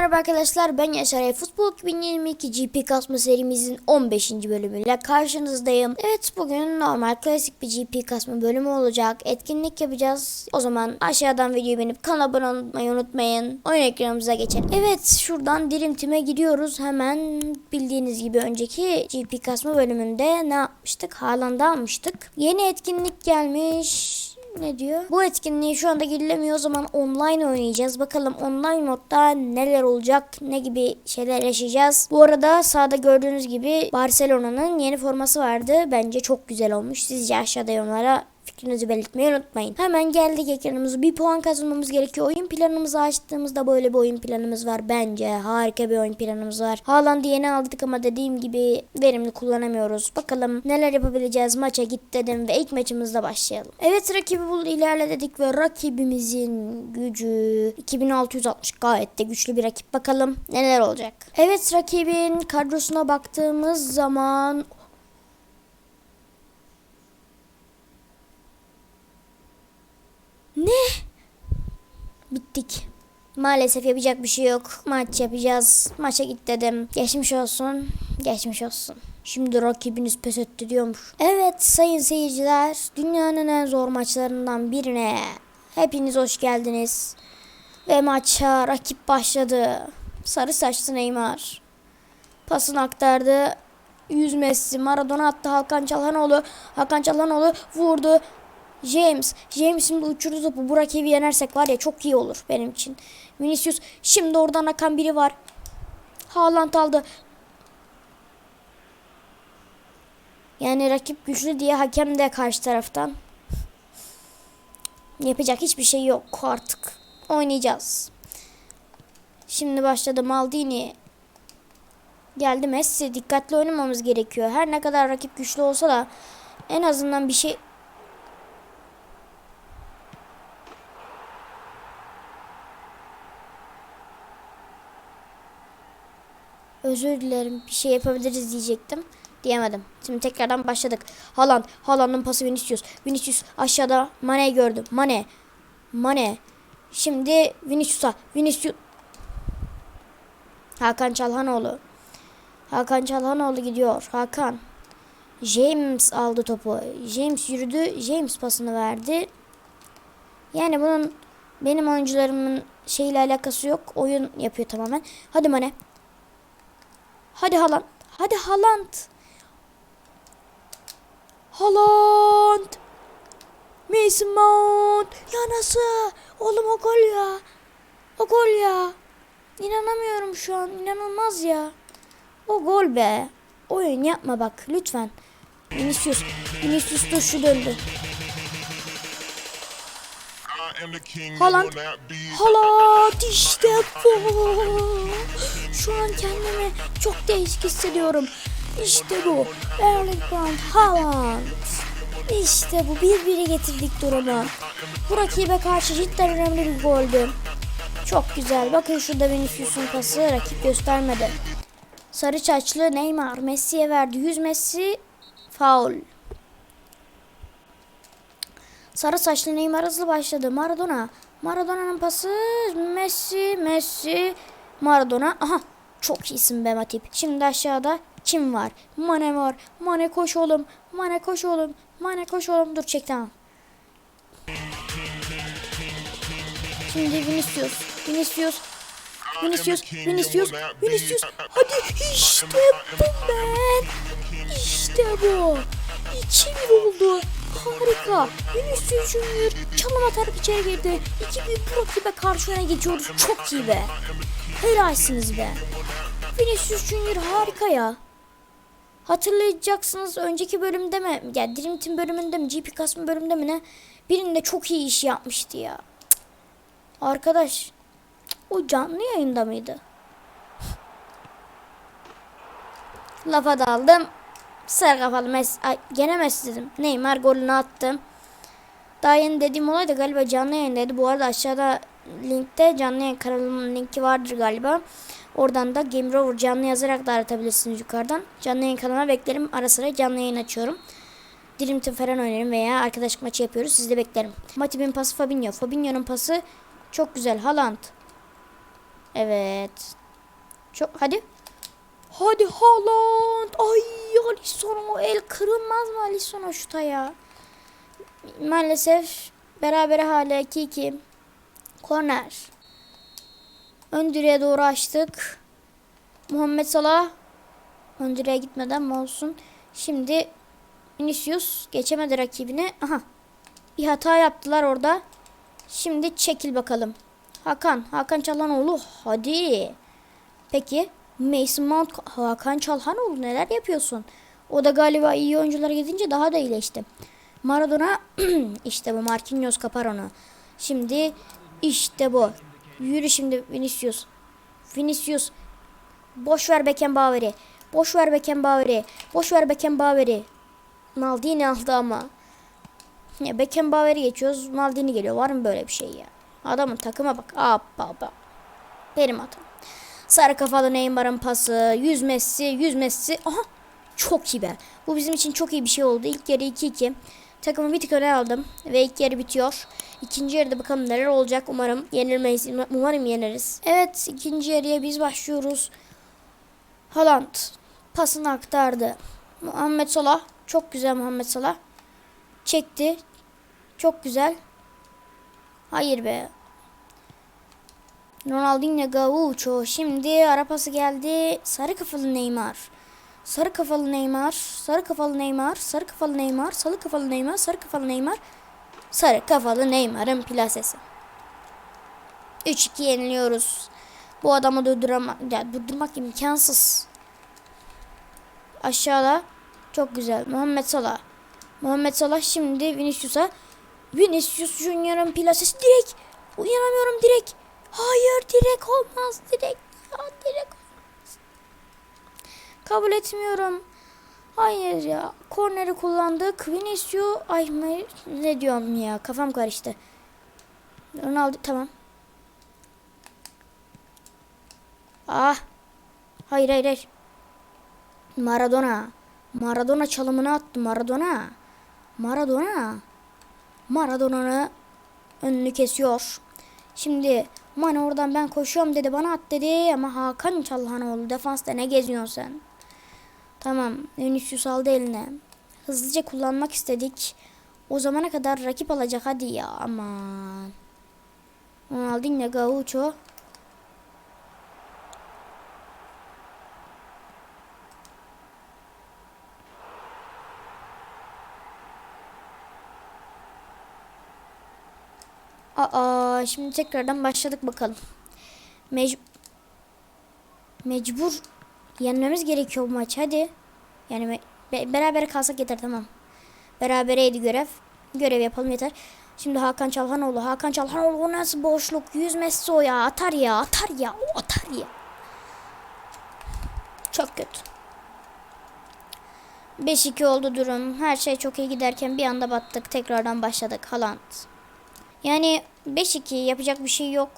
merhaba arkadaşlar ben Yaşar Futbol 2022 GP kasma serimizin 15. bölümüyle karşınızdayım. Evet bugün normal klasik bir GP kasma bölümü olacak. Etkinlik yapacağız. O zaman aşağıdan videoyu beğenip kanala abone olmayı unutmayın. Oyun ekranımıza geçelim. Evet şuradan Dream Team'e gidiyoruz. Hemen bildiğiniz gibi önceki GP kasma bölümünde ne yapmıştık? Haaland'ı almıştık. Yeni etkinlik gelmiş. Ne diyor? Bu etkinliği şu anda girilemiyor o zaman online oynayacağız. Bakalım online modda neler olacak, ne gibi şeyler yaşayacağız. Bu arada sağda gördüğünüz gibi Barcelona'nın yeni forması vardı. Bence çok güzel olmuş. Sizce aşağıda yorumlara fikrinizi belirtmeyi unutmayın. Hemen geldik ekranımıza. Bir puan kazanmamız gerekiyor. Oyun planımızı açtığımızda böyle bir oyun planımız var. Bence harika bir oyun planımız var. Haaland'ı yeni aldık ama dediğim gibi verimli kullanamıyoruz. Bakalım neler yapabileceğiz. Maça git dedim ve ilk maçımızda başlayalım. Evet rakibi bul ilerle dedik ve rakibimizin gücü 2660 gayet de güçlü bir rakip. Bakalım neler olacak. Evet rakibin kadrosuna baktığımız zaman Ne? Bittik. Maalesef yapacak bir şey yok. Maç yapacağız. Maça git dedim. Geçmiş olsun. Geçmiş olsun. Şimdi rakibiniz pes etti diyormuş. Evet sayın seyirciler. Dünyanın en zor maçlarından birine. Hepiniz hoş geldiniz. Ve maça rakip başladı. Sarı saçlı Neymar. Pasını aktardı. Yüz Messi. Maradona attı. Hakan Çalhanoğlu. Hakan Çalhanoğlu vurdu. James. James şimdi uçurdu topu. Bu rakibi yenersek var ya çok iyi olur benim için. Vinicius. Şimdi oradan akan biri var. Haaland aldı. Yani rakip güçlü diye hakem de karşı taraftan. Yapacak hiçbir şey yok artık. Oynayacağız. Şimdi başladı Maldini. Geldi Messi. Dikkatli oynamamız gerekiyor. Her ne kadar rakip güçlü olsa da en azından bir şey Özür dilerim bir şey yapabiliriz diyecektim. Diyemedim. Şimdi tekrardan başladık. Haaland. Haaland'ın pası Vinicius. Vinicius aşağıda Mane'yi gördü. Mane. Mane. Şimdi Vinicius'a. Vinicius. Hakan Çalhanoğlu. Hakan Çalhanoğlu gidiyor. Hakan. James aldı topu. James yürüdü. James pasını verdi. Yani bunun benim oyuncularımın şeyle alakası yok. Oyun yapıyor tamamen. Hadi Mane. Hadi Haaland. Hadi Haaland. Haaland. Mason Mount. Ya nasıl? Oğlum o gol ya. O gol ya. İnanamıyorum şu an. İnanılmaz ya. O gol be. Oyun yapma bak lütfen. Vinicius. Vinicius şu döndü. Haaland. Haaland işte bu. Şu an kendimi çok değişik hissediyorum. İşte bu. Erling Braut Haaland. İşte bu. Bir biri getirdik durumu. Bu rakibe karşı cidden önemli bir goldü. Çok güzel. Bakın şurada Vinicius'un pası rakip göstermedi. Sarı çaçlı Neymar Messi'ye verdi. 100 Messi faul. Sarı saçlı Neymar hızlı başladı. Maradona. Maradona'nın pası Messi, Messi, Maradona. Aha çok iyisin be Matip. Şimdi aşağıda kim var? Mane var. Mane koş oğlum. Mane koş oğlum. Mane koş oğlum. Dur çek tamam. Şimdi Vinicius. Vinicius. Vinicius. Vinicius. Vinicius. Hadi işte bu ben. İşte bu. 2-1 oldu. Harika. Vinicius Junior çalım atarak içeri girdi. İki büyük rakibe karşı öne geçiyoruz. Çok iyi be. Helalsiniz be. Vinicius Junior harika ya. Hatırlayacaksınız önceki bölümde mi? Ya Dream Team bölümünde mi? GP kasma bölümünde mi ne? Birinde çok iyi iş yapmıştı ya. Arkadaş. O canlı yayında mıydı? Lafa daldım. Sarı kafalı Messi. Ay, gene Messi dedim. Neymar golünü attım. Daha yeni dediğim olay da galiba canlı yayındaydı. Bu arada aşağıda linkte canlı yayın kanalımın linki vardır galiba. Oradan da Game Rover canlı yazarak da aratabilirsiniz yukarıdan. Canlı yayın kanalıma beklerim. Ara sıra canlı yayın açıyorum. Dream Team falan oynarım veya arkadaşlık maçı yapıyoruz. Siz de beklerim. Matip'in pası Fabinho. Fabinho'nun pası çok güzel. Haaland. Evet. Çok hadi. Hadi Haaland. Ay Alisson o el kırılmaz mı Alisson o şuta ya? Maalesef berabere hala 2-2. Korner. Ön direğe doğru açtık. Muhammed Salah. Ön direğe gitmeden mi olsun? Şimdi Vinicius geçemedi rakibini. Aha. Bir hata yaptılar orada. Şimdi çekil bakalım. Hakan. Hakan Çalhanoğlu. Hadi. Peki. Mason Mount. Hakan Çalhanoğlu neler yapıyorsun? O da galiba iyi oyunculara gidince daha da iyileşti. Maradona işte bu Marquinhos kapar onu. Şimdi işte bu. Yürü şimdi Vinicius. Vinicius. Boş ver Beckenbauer'i. Boş ver Beckenbauer'i. Boş ver Beckenbauer'i. Maldini aldı ama. Ya Beckenbauer'i geçiyoruz. Maldini geliyor. Var mı böyle bir şey ya? Adamın takıma bak. Aa baba. Benim hatam. Sarı kafalı Neymar'ın pası. Yüz Messi. Yüz Messi. Aha. Çok iyi be. Bu bizim için çok iyi bir şey oldu. İlk yarı 2-2. Takımı bir tık öne aldım. Ve ilk yarı bitiyor. İkinci yarıda bakalım neler olacak. Umarım yenilmeyiz. Umarım yeneriz. Evet ikinci yarıya biz başlıyoruz. Haaland pasını aktardı. Muhammed Salah. Çok güzel Muhammed Salah. Çekti. Çok güzel. Hayır be. Ronaldinho Gaucho. Şimdi ara pası geldi. Sarı kafalı Neymar. Sarı kafalı Neymar. Sarı kafalı Neymar. Sarı kafalı Neymar. Sarı kafalı Neymar. Sarı kafalı Neymar. Sarı kafalı Neymar'ın plasesi. 3-2 yeniliyoruz. Bu adamı durdurmak, ya durdurmak imkansız. Aşağıda çok güzel. Muhammed Salah. Muhammed Salah şimdi Vinicius'a. Vinicius Junior'ın plasesi direkt. Uyanamıyorum direkt. Hayır direkt olmaz direkt. Ya direkt olmaz. Kabul etmiyorum. Hayır ya. Korneri kullandık. Vinicius ay ne diyorum ya kafam karıştı. Ronaldo tamam. Ah. Hayır hayır hayır. Maradona. Maradona çalımını attı. Maradona. Maradona. Maradona'nı önünü kesiyor. Şimdi Mane oradan ben koşuyorum dedi bana at dedi ama Hakan Çalhanoğlu defansta ne geziyorsun sen? Tamam Vinicius aldı eline. Hızlıca kullanmak istedik. O zamana kadar rakip alacak hadi ya aman. Ronaldinho Gaucho. Aa şimdi tekrardan başladık bakalım. Mec mecbur yenmemiz gerekiyor bu maç hadi. Yani be- beraber kalsak yeter tamam. Berabereydi görev. Görev yapalım yeter. Şimdi Hakan Çalhanoğlu. Hakan Çalhanoğlu o nasıl boşluk? Yüz o ya. Atar ya. Atar ya. O atar ya. Çok kötü. 5-2 oldu durum. Her şey çok iyi giderken bir anda battık. Tekrardan başladık. Haaland. Yani 5-2 yapacak bir şey yok.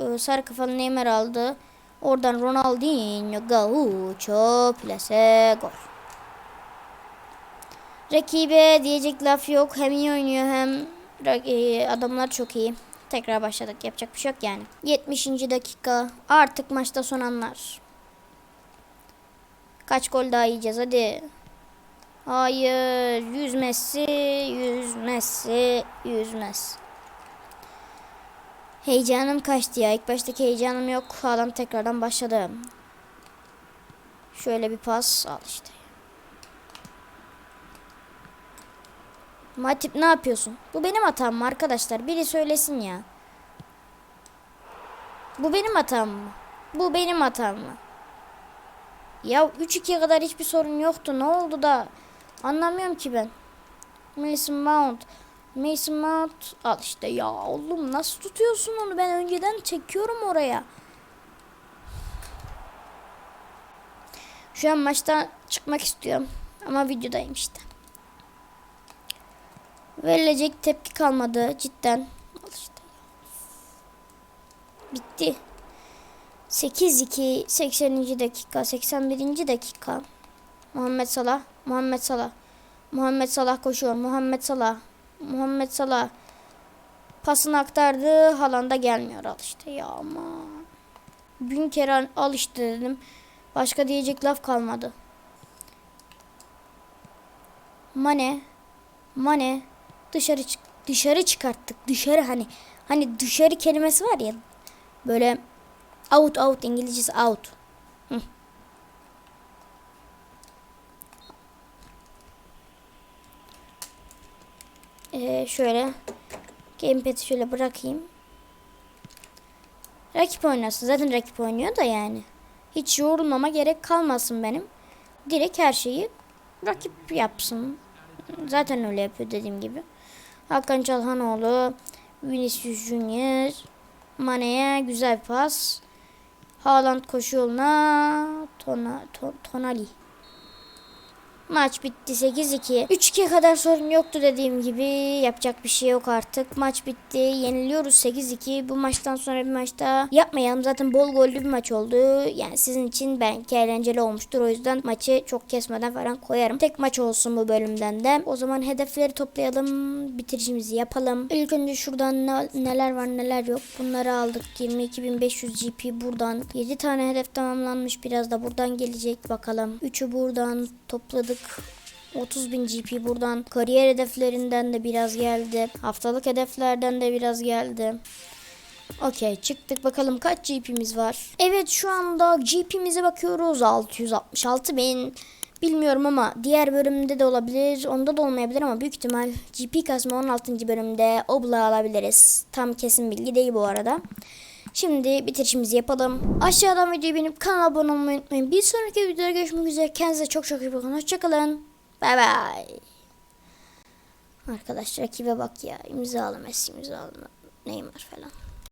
Ee, sarı kafalı Neymar aldı. Oradan Ronaldinho, Gaucho, plase, gol. Rakibe diyecek laf yok. Hem iyi oynuyor hem e, adamlar çok iyi. Tekrar başladık. Yapacak bir şey yok yani. 70. dakika. Artık maçta son anlar. Kaç gol daha yiyeceğiz hadi. Hayır. Yüz Messi, yüz Messi, yüz Messi. Heyecanım kaçtı ya. İlk baştaki heyecanım yok. Adam tekrardan başladı. Şöyle bir pas al işte. Matip ne yapıyorsun? Bu benim hatam mı arkadaşlar? Biri söylesin ya. Bu benim hatam mı? Bu benim hatam mı? Ya 3-2'ye kadar hiçbir sorun yoktu. Ne oldu da? Anlamıyorum ki ben. Mason Mount. Mason Mount al işte ya oğlum nasıl tutuyorsun onu ben önceden çekiyorum oraya. Şu an maçtan çıkmak istiyorum ama videodayım işte. Verilecek tepki kalmadı cidden. Al işte. Bitti. 8-2 80. dakika 81. dakika. Muhammed Salah Muhammed Salah Muhammed Salah koşuyor. Muhammed Salah Muhammed Salah pasını aktardı. Haaland'a gelmiyor al işte ya ama. bin kere al işte dedim. Başka diyecek laf kalmadı. Mane. Mane. Dışarı çık dışarı çıkarttık. Dışarı hani hani dışarı kelimesi var ya. Böyle out out İngilizcesi out. Şöyle gamepad'i şöyle bırakayım. Rakip oynasın. Zaten rakip oynuyor da yani. Hiç yorulmama gerek kalmasın benim. Direkt her şeyi rakip yapsın. Zaten öyle yapıyor dediğim gibi. Hakan Çalhanoğlu, Vinicius Junior, Mane'ye güzel pas. Haaland koşu yoluna Tona, to, Tonali. Maç bitti 8-2. 3-2 kadar sorun yoktu dediğim gibi. Yapacak bir şey yok artık. Maç bitti. Yeniliyoruz 8-2. Bu maçtan sonra bir maçta yapmayalım. Zaten bol gollü bir maç oldu. Yani sizin için belki eğlenceli olmuştur. O yüzden maçı çok kesmeden falan koyarım. Tek maç olsun bu bölümden de. O zaman hedefleri toplayalım. Bitirişimizi yapalım. İlk önce şuradan ne- neler var neler yok. Bunları aldık. 22.500 GP buradan. 7 tane hedef tamamlanmış. Biraz da buradan gelecek. Bakalım. 3'ü buradan topladık. 30.000 GP buradan. Kariyer hedeflerinden de biraz geldi. Haftalık hedeflerden de biraz geldi. Okey çıktık bakalım kaç GP'miz var. Evet şu anda GP'mize bakıyoruz 666 bin. Bilmiyorum ama diğer bölümde de olabilir. Onda da olmayabilir ama büyük ihtimal GP kasma 16. bölümde Obla alabiliriz. Tam kesin bilgi değil bu arada. Şimdi bitirişimizi yapalım. Aşağıdan videoyu beğenip kanala abone olmayı unutmayın. Bir sonraki videoda görüşmek üzere. Kendinize çok çok iyi bakın. Hoşçakalın. Bay bay. Arkadaşlar rakibe bak ya. İmzalı Messi imzalı Neymar falan.